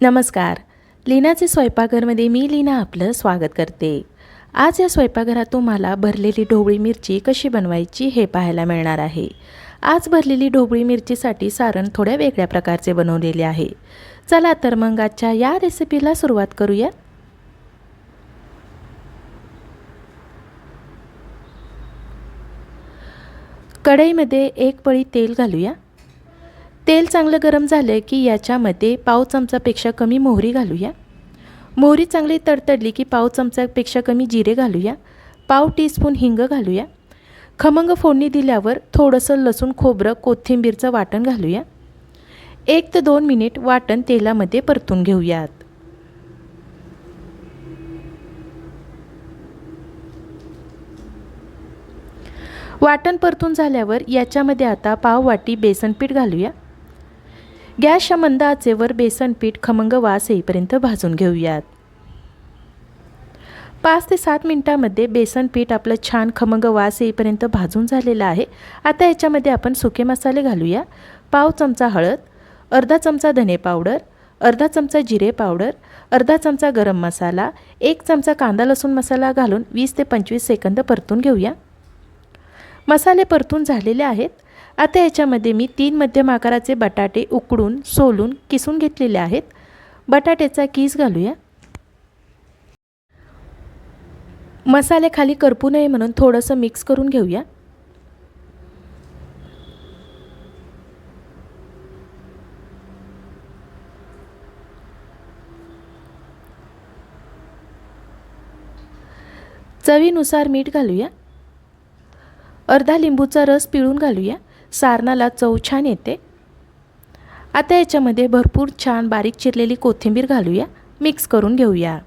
नमस्कार. लीनाचे स्वयंपाकघरमध्ये मी लीना आपलं स्वागत करते. आज या स्वयंपाकघरात तुम्हाला भरलेली ढोबळी मिरची कशी बनवायची हे पाहायला मिळणार आहे. आज भरलेली ढोबळी मिरचीसाठी सारण थोड्या वेगळ्या प्रकारचे बनवलेले आहे. चला तर मग आजच्या या रेसिपीला सुरुवात करूया. कढईमध्ये एक पळी तेल घालूया. तेल चांगलं गरम झालं की याच्यामध्ये पाव चमचापेक्षा कमी मोहरी घालूया. मोहरी चांगली तडतडली की पाव चमचापेक्षा कमी जिरे घालूया. पाव टीस्पून हिंग घालूया. खमंग फोडणी दिल्यावर थोडंसं लसूण खोबरं कोथिंबीरचं वाटण घालूया. एक ते दोन मिनिट वाटण तेलामध्ये परतून घेऊयात. वाटण परतून झाल्यावर याच्यामध्ये आता पाव वाटी बेसन पीठ घालूया. गॅसच्या मंद आचेवर बेसन पीठ खमंग वास येईपर्यंत भाजून घेऊयात. पाच ते सात मिनटामध्ये बेसन पीठ आपलं छान खमंग वास येईपर्यंत भाजून झालेलं आहे. आता याच्यामध्ये आपण सुके मसाले घालूया. पाव चमचा हळद अर्धा चमचा धने पावडर अर्धा चमचा जिरे पावडर अर्धा चमचा गरम मसाला एक चमचा कांदा लसूण मसाला घालून वीस ते पंचवीस सेकंद परतून घेऊया. मसाले परतून झालेले आहेत. आता याच्यामध्ये मी तीन मध्यम आकाराचे बटाटे उकडून सोलून किसून घेतलेले आहेत. बटाट्याचा कीस घालूया. मसाले खाली करपू नये म्हणून थोडंसं मिक्स करून घेऊया. चवीनुसार मीठ घालूया. अर्धा लिंबूचा रस पिळून घालूया. सारणाला चव छान येते. आता याच्यामध्ये भरपूर छान बारीक चिरलेली कोथिंबीर घालूया. मिक्स करून घेऊया.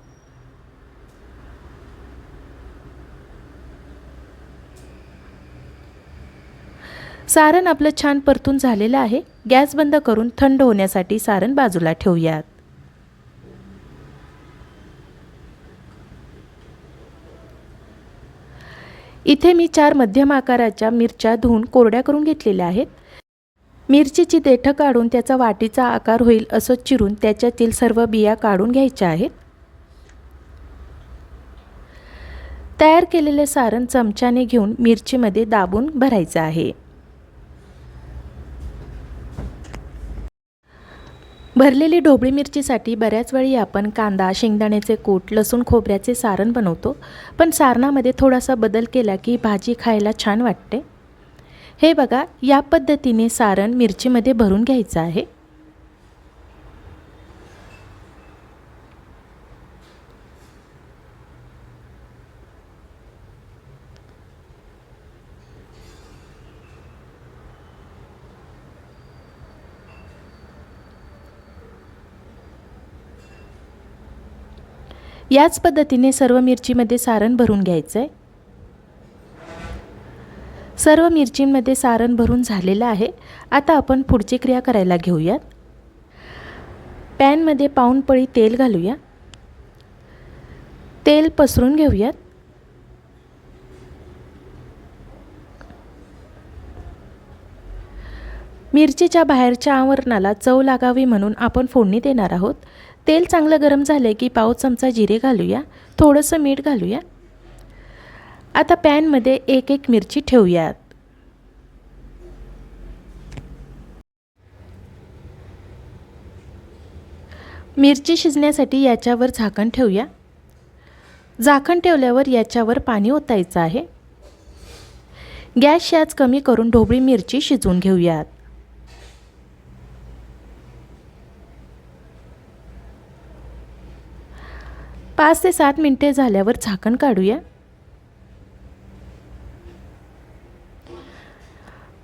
सारण आपलं छान परतून झालेलं आहे. गॅस बंद करून थंड होण्यासाठी सारण बाजूला ठेवूयात. इथे मी चार मध्यम आकाराच्या मिरच्या धुवून कोरड्या करून घेतलेल्या आहेत. मिरचीची देठं काढून त्याचा वाटीचा आकार होईल असं चिरून त्याच्यातील सर्व बिया काढून घ्यायच्या आहेत. तयार केलेले सारण चमच्याने घेऊन मिरचीमध्ये दाबून भरायचं आहे. भरलेली ढोबळी मिरचीसाठी बऱ्याच वेळी आपण कांदा शेंगदाण्याचे कूट लसूण खोबऱ्याचे सारण बनवतो. पण सारणामध्ये थोडासा बदल केला की भाजी खायला छान वाटते. हे बघा या पद्धतीने सारण मिरचीमध्ये भरून घ्यायचं आहे. याच पद्धतीने सर्व मिरचीमध्ये सारण भरून घ्यायचं आहे सर्व मिरचींमध्ये सारण भरून झालेलं आहे. आता आपण पुढची क्रिया करायला घेऊयात. पॅनमध्ये पाऊण पळी तेल घालूया. तेल पसरून घेऊयात. मिरचीच्या बाहेरच्या आवरणाला चव लागावी म्हणून आपण फोडणी देणार आहोत. तेल चांगलं गरम झालं की पाव चमचा जिरे घालूया थोडंसं मीठ घालूया. आता पॅनमध्ये एक एक मिरची ठेवूयात. मिरची शिजण्यासाठी याच्यावर झाकण ठेवूया. झाकण ठेवल्यावर याच्यावर पाणी ओतायचं आहे. गॅस शॅज कमी करून ढोबळी मिरची शिजवून घेऊयात. पाच ते सात मिनटे झाल्यावर झाकण काढूया.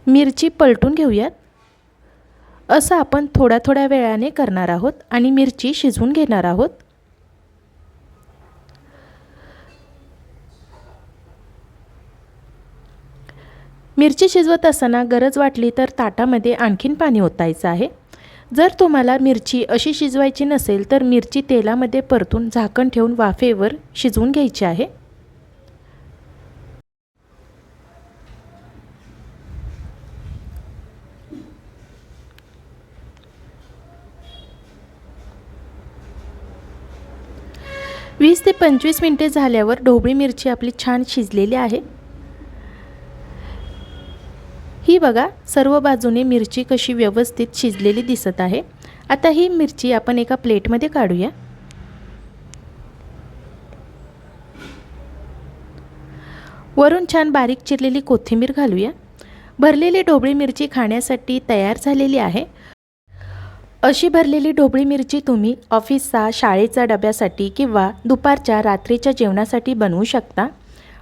मिरची पलटून घेऊयात. असं आपण थोड्या थोड्या वेळाने करणार आहोत आणि मिरची शिजवून घेणार आहोत. मिरची शिजवत असताना गरज वाटली तर ताटामध्ये आणखीन पाणी ओतायचं आहे. जर तुम्हाला मिरची अशी शिजवायची नसेल तर मिरची तेलामध्ये परतून झाकण ठेवून वाफेवर शिजवून घ्यायची आहे. वीस ते पंचवीस मिनटे झाल्यावर ढोबळी मिरची आपली छान शिजलेली आहे. ही बघा सर्व बाजूने मिरची कशी व्यवस्थित शिजलेली दिसत आहे. आता ही मिरची आपण एका प्लेटमध्ये काढूया. वरून छान बारीक चिरलेली कोथिंबीर घालूया. भरलेली ढोबळी मिरची खाण्यासाठी तयार झालेली आहे. अशी भरलेली ढोबळी मिरची तुम्ही ऑफिसचा शाळेचा डब्यासाठी किंवा दुपारच्या रात्रीच्या जेवणासाठी बनवू शकता.